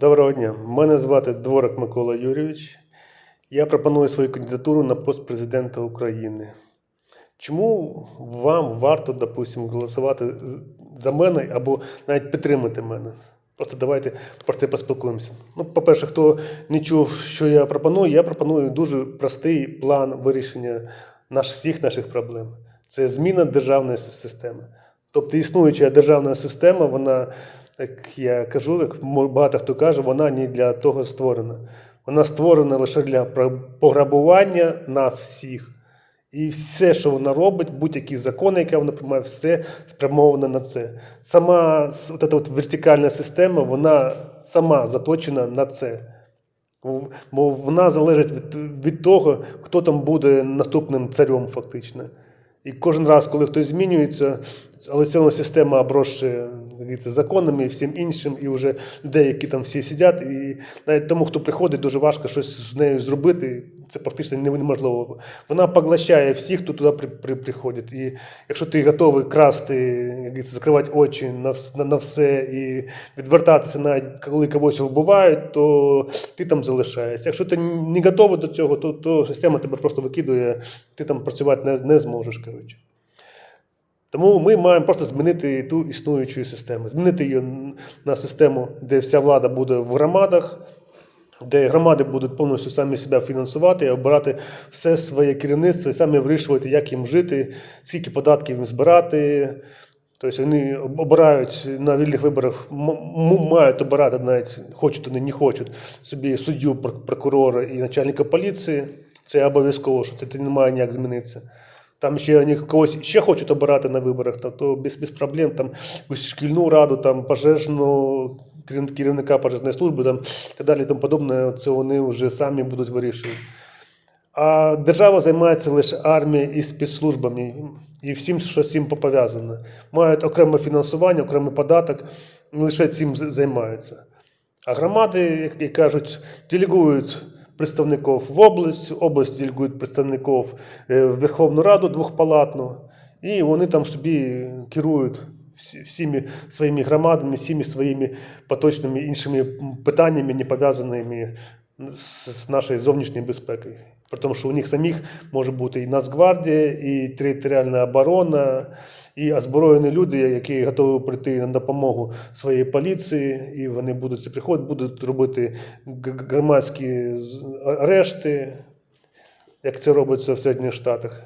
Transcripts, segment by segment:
Доброго дня. Мене звати Дворик Микола Юрійович. Я пропоную свою кандидатуру на пост президента України. Чому вам варто, допустимо, голосувати за мене або навіть підтримати мене? Просто давайте про це поспілкуємося. Ну, по-перше, хто не чув, що я пропоную, я пропоную дуже простий план вирішення наш, всіх наших проблем. Це зміна державної системи. Тобто існуюча державна система, вона, як я кажу, як багато хто каже, вона не для того створена. Вона створена лише для пограбування нас всіх. І все, що вона робить, будь-які закони, які вона приймає, все спрямовано на це. Сама от, эта от вертикальна система, вона сама заточена на це. Бо вона залежить від, від того, хто там буде наступним царем, фактично. І кожен раз, коли хтось змінюється, але одно система обросше говориться, законами і всім іншим, і вже людей, які там всі сидять, і навіть тому, хто приходить, дуже важко щось з нею зробити. Це практично неможливо. Вона поглощає всіх, хто туди при, при, приходить. І якщо ти готовий красти, як говориться, закривати очі на, на, на все і відвертатися, навіть коли когось вбивають, то ти там залишаєшся. Якщо ти не готовий до цього, то, то система тебе просто викидує, ти там працювати не, не зможеш. Коротше. Тому ми маємо просто змінити ту існуючу систему, змінити її на систему, де вся влада буде в громадах, де громади будуть повністю самі себе фінансувати обирати все своє керівництво і самі вирішувати, як їм жити, скільки податків їм збирати. Тобто вони обирають на вільних виборах, мають обирати навіть хочуть вони не хочуть собі суддю, прокурора і начальника поліції. Це обов'язково, що це не має ніяк змінитися. Там ще вони когось ще хочуть обирати на виборах, то, то без, без проблем там шкільну раду, там пожежну керівника пожежної служби, там і далі, тому подобне. Це вони вже самі будуть вирішувати. А держава займається лише армією і спецслужбами, і всім, що з цим пов'язано. Мають окреме фінансування, окремий податок, лише цим займаються. А громади, як кажуть, делегують представників в область, область делегують представників е, в Верховну Раду двохпалатну, і вони там собі керують всі- всіми своїми громадами, всіми своїми поточними іншими питаннями, не пов'язаними з нашою зовнішньою безпекою. При тому, що у них самих може бути і Нацгвардія, і територіальна оборона, і озброєні люди, які готові прийти на допомогу своїй поліції, і вони будуть приходити, будуть робити громадські арешти, як це робиться в Сполучених Штатах.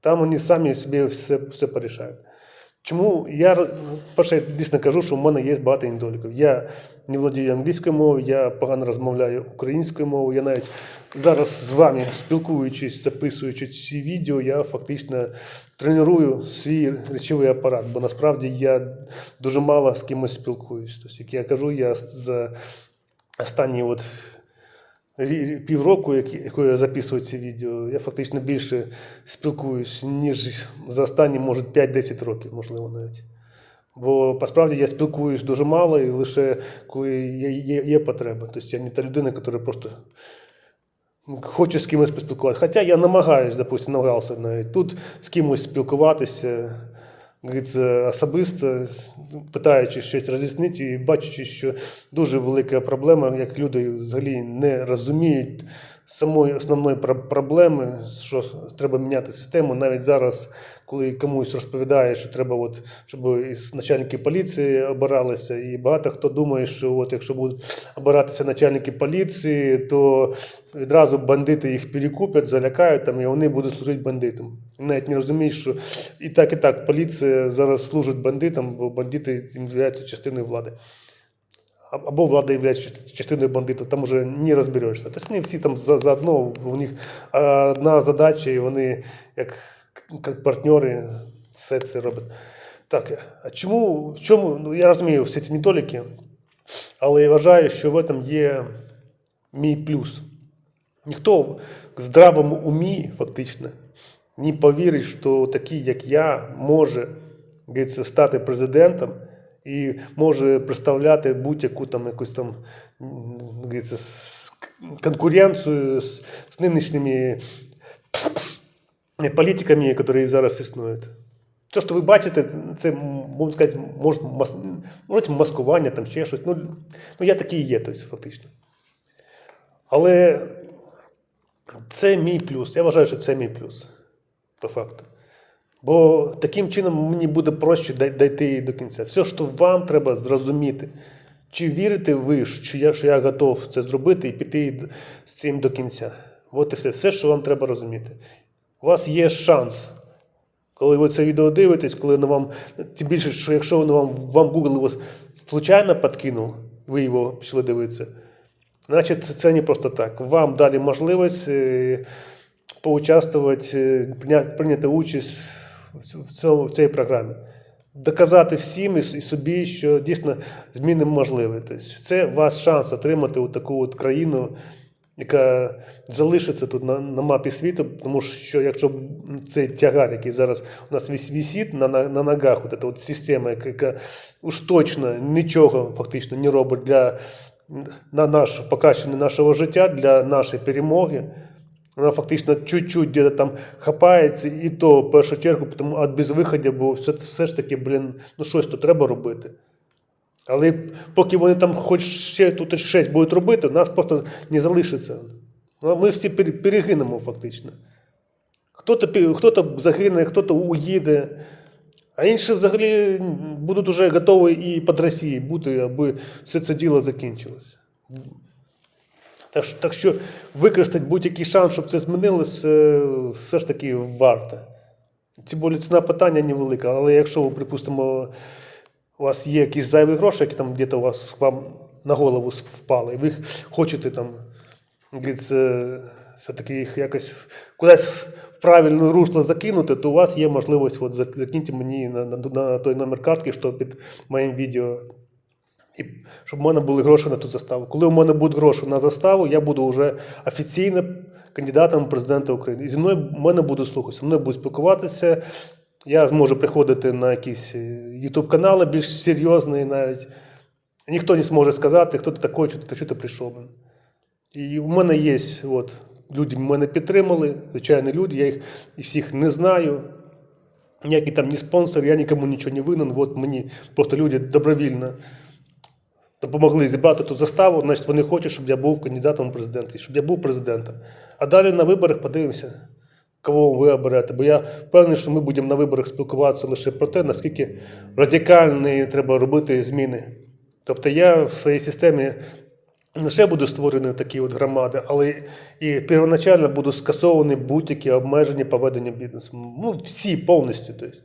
Там вони самі собі все, все порішають. Чому я перше я дійсно кажу, що в мене є багато недоліків. Я не владію англійською мовою, я погано розмовляю українською мовою. Я навіть зараз з вами спілкуючись, записуючи ці відео, я фактично треную свій речовий апарат, бо насправді я дуже мало з кимось спілкуюсь. Тобто, як я кажу, я за останні от півроку, як- якою я записую ці відео, я фактично більше спілкуюсь, ніж за останні, може, 5-10 років, можливо, навіть. Бо насправді я спілкуюсь дуже мало і лише коли є, є, є потреба. Тобто я не та людина, яка просто хоче з кимось поспілкуватися. Хоча я намагаюсь, допустим, намагався навіть тут з кимось спілкуватися. Говориться, особисто, питаючи щось роз'яснити і бачачи, що дуже велика проблема, як люди взагалі не розуміють самої основної проблеми, що треба міняти систему. Навіть зараз, коли комусь розповідає, що треба, от, щоб начальники поліції обиралися, і багато хто думає, що от, якщо будуть обиратися начальники поліції, то відразу бандити їх перекупять, залякають там, і вони будуть служити бандитам. Навіть не розуміють, що і так, і так поліція зараз служить бандитам, бо бандити являються частиною влади. Або влада є частиною бандитів, там уже не розберешся. Тобто вони всі там заодно, у них одна задача, і вони як, партнери все це роблять. Так, а чому, в чому, ну я розумію всі ці недоліки, але я вважаю, що в цьому є мій плюс. Ніхто в здравому умі, фактично, не повірить, що такий, як я, може стати президентом і може представляти будь-яку там якусь там конкуренцію з, з нинішніми політиками, які зараз існують. те, що ви бачите, це, можна сказати, може, мас, маскування, там ще щось. Ну, ну я такий є, тобто, фактично. Але це мій плюс. Я вважаю, що це мій плюс. По факту. Бо таким чином мені буде проще дійти до кінця. Все, що вам треба зрозуміти. Чи вірите ви, що я, що я готов це зробити і піти з цим до кінця? От і все. Все, що вам треба розуміти. У вас є шанс. Коли ви це відео дивитесь, коли воно вам. Тим більше, що якщо воно вам, вам Google його случайно підкинув, ви його пішли дивитися, значить це не просто так. Вам дали можливість е, поучаствувати, е, прийняти участь в, цьому, в цій програмі. Доказати всім і собі, що дійсно зміни можливі. Тобто це ваш шанс отримати от таку от країну, яка залишиться тут на, на мапі світу, тому що якщо цей тягар, який зараз у нас висить на, на, на ногах, от, от система, яка уж точно нічого фактично не робить для на наш, покращення нашого життя, для нашої перемоги. Вона фактично чуть-чуть де там хапається, і то в першу чергу, тому від безвиходя, бо все, все ж таки, блін, ну щось то треба робити. Але поки вони там хоч ще тут щось будуть робити, нас просто не залишиться. Ну, Ми всі перегинемо фактично. Хто-то, хто-то загине, хто-то уїде, а інші взагалі будуть вже готові і під Росії бути, аби все це діло закінчилося. Так, що- так що використати будь-який шанс, щоб це змінилось, е, все ж таки варто. Тим більше ціна питання невелика, але якщо, припустимо, у вас є якісь зайві гроші, які там десь у вас вам на голову впали, і ви хочете там, все-таки їх якось кудись в правильне русло закинути, то у вас є можливість от, закиньте мені на, на, на той номер картки, що під моїм відео і щоб в мене були гроші на ту заставу. Коли у мене будуть гроші на заставу, я буду вже офіційно кандидатом в президента України. І зі мною в мене будуть слухатися, зі мною будуть спілкуватися. Я зможу приходити на якісь YouTube канали більш серйозні навіть. Ніхто не зможе сказати, хто ти такий, що ти, що ти прийшов. І в мене є, от, люди мене підтримали, звичайні люди, я їх всіх не знаю. Ніякий там не спонсор, я нікому нічого не винен. От мені просто люди добровільно допомогли зібрати ту заставу, значить вони хочуть, щоб я був кандидатом в президенти, щоб я був президентом. А далі на виборах подивимося, кого ви оберете. Бо я впевнений, що ми будемо на виборах спілкуватися лише про те, наскільки радикальні треба робити зміни. Тобто я в своїй системі не лише буду створений такі от громади, але і первоначально буду скасовані будь-які обмеження по веденню бізнесу. Ну, всі повністю. Тобто.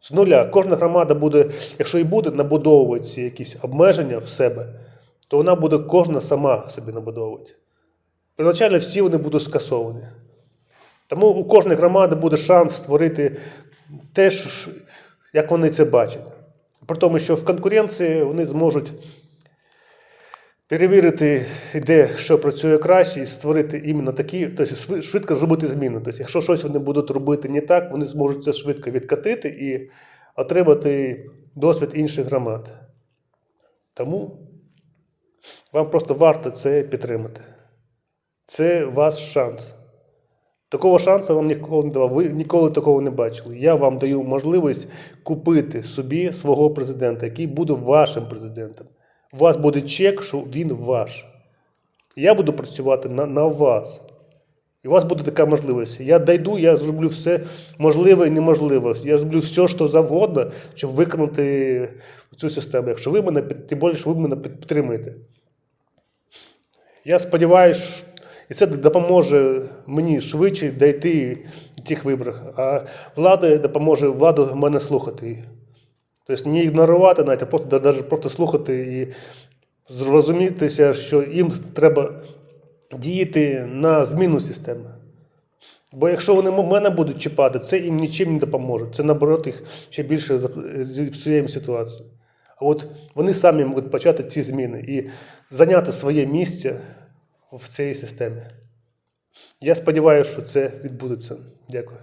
З нуля. Кожна громада буде, якщо і буде набудовувати ці якісь обмеження в себе, то вона буде кожна сама собі набудовувати. Призначально всі вони будуть скасовані. Тому у кожної громади буде шанс створити те, як вони це бачать. При тому, що в конкуренції вони зможуть перевірити, де що працює краще, і створити іменно такі, тобто швидко зробити зміни. Тобто, якщо щось вони будуть робити не так, вони зможуть це швидко відкатити і отримати досвід інших громад. Тому вам просто варто це підтримати. Це ваш шанс. Такого шансу вам ніколи не давав. Ви ніколи такого не бачили. Я вам даю можливість купити собі свого президента, який буде вашим президентом. У вас буде чек, що він ваш. Я буду працювати на, на вас. І у вас буде така можливість. Я дойду, я зроблю все можливе і неможливе. Я зроблю все, що завгодно, щоб виконати цю систему. Якщо ви мене під- тим більше, ви мене під- підтримуєте. Я сподіваюся, і це допоможе мені швидше дійти до тих виборів. А влада допоможе владу мене слухати. Тобто не ігнорувати, навіть, а просто, навіть просто слухати і зрозумітися, що їм треба діяти на зміну системи. Бо якщо вони мене будуть чіпати, це їм нічим не допоможе. Це наоборот їх ще більше зіпсує ситуацію. А от вони самі можуть почати ці зміни і зайняти своє місце в цій системі. Я сподіваюся, що це відбудеться. Дякую.